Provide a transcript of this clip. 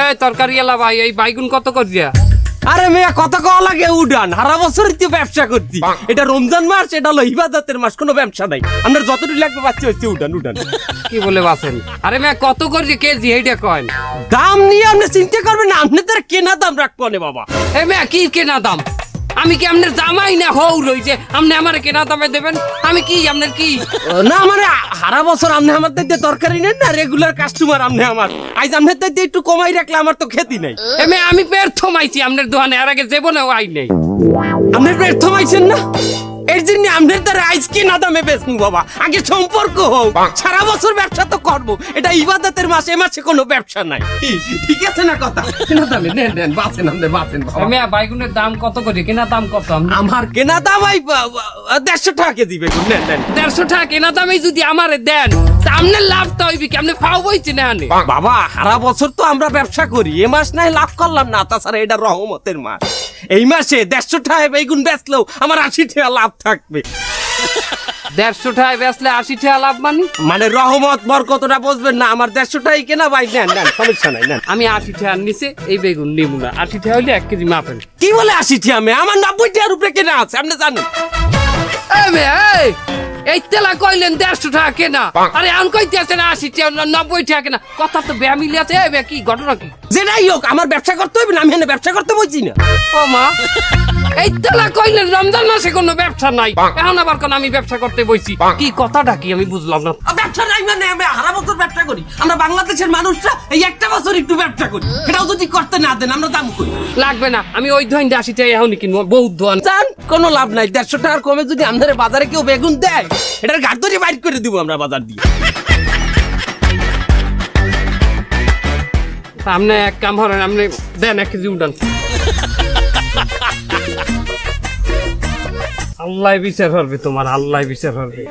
এ তরকারি এলা ভাই এই বাইগুন কত করিয়া? আরে মেয়া কত কওয়া লাগে উডান। সারা বছর তো ব্যবসা করছি। এটা রমজান মাস এটা হলো ইবাদতের মাস কোনো ব্যবসা নাই। আপনার যতটুকু লাগবে বাচ্চা হচ্ছে উডান উডান। কি বলে বাসেন আরে মেয়ে কত করছে কেজি এইটা কয়েন? দাম নিয়ে আপনি চিন্তা করবেন না আপনি তার কেনা দাম রাখব না বাবা। এ মেয়ে কি কেনা দাম? আমি কি আপনার জামাই না হও রইছে? আপনি আমার কেনা দামে দেবেন? আমি কি আপনার কি? না মানে সারা বছর আপনি আমার দিতে তরকারি নেন না? রেগুলার কাস্টমার আপনি আমার। আজ আপনার তাই একটু কমাই রাখলে আমার তো খেতি নাই। এমে আমি পের থমাইছি আপনার দোকানে আর আগে জীবনেও আই নেই। আপনি পেট থমাইছেন না? এর জন্য আপনার দ্বারা আইস কি না দামে বেচমু বাবা। আগে সম্পর্ক হোক সারা বছর ব্যবসা তো করব। এটা ইবাদতের মাস এ মাসে কোনো ব্যবসা নাই। ঠিক আছে না কথা? কেনা দামে নেন নেন বাঁচেন বাঁচেন বাবা। মেয়ে বাইগুনের দাম কত করে? কেনা দাম কত? আমার কেনা দাম দেড়শো টাকা কেজি বেগুন নেন নেন। দেড়শো টাকা কেনা দামে যদি আমারে দেন আপনার লাভ তো হইবে কি? আপনি ফাও বইছি না বাবা সারা বছর তো আমরা ব্যবসা করি এ মাস নাই লাভ করলাম না তাছাড়া এটা রহমতের মাস। এই মাসে দেড়শো টাকা বেগুন বেচলেও আমার আশি টাকা লাভ থাকবে। দেড়শো টাকায় বেচলে আশি টাকা লাভ মানি? মানে রহমত বরকতটা বুঝবেন না আমার দেড়শো টাকাই কেনা ভাই নেন নেন সমস্যা নাই নেন। আমি আশি টাকার নিচে এই বেগুন নিব না আশি টাকা হইলে এক কেজি মাপেন কি বলে আশি টাকা আমি? আমার নব্বই টাকার উপরে কেনা আছে আপনি জানেন। এই তেলা কইলেন দেড়শো টাকা কেনা। আরে আন কইতে আছে না আশি টাকা নব্বই টাকা কেনা। কথা তো বেয়া মিলে আছে কি ঘটনা কি? যেটাই হোক আমার ব্যবসা করতে হবে না আমি এখানে ব্যবসা করতে বলছি না। ও মা এই তেলা কইলেন রমজান মাসে কোনো ব্যবসা নাই। এখন আবার কোন আমি ব্যবসা করতে বইছি? কি কথাটা কি? আমি বুঝলাম না। ব্যবসা নাই মানে আমি হারা বছর ব্যবসা করি। আমরা বাংলাদেশের মানুষরা এই একটা বছর একটু ব্যবসা করি। সেটাও যদি করতে না দেন আমরা দাম করি। লাগবে না। আমি ওই ধইন আশি টাকা এখনই কিনবো। বহুত ধোয়ান জান কোনো লাভ নাই। দেড়শো টাকার কমে যদি আমাদের বাজারে কেউ বেগুন দেয়, এটার গাড় ধরে বাইর করে দিব আমরা বাজার দিয়ে। আপনি এক কাম করেন, আপনি দেন এক কেজি উঠান। আল্লাহ বিচার হবে তোমার, আল্লাহ বিচার হবে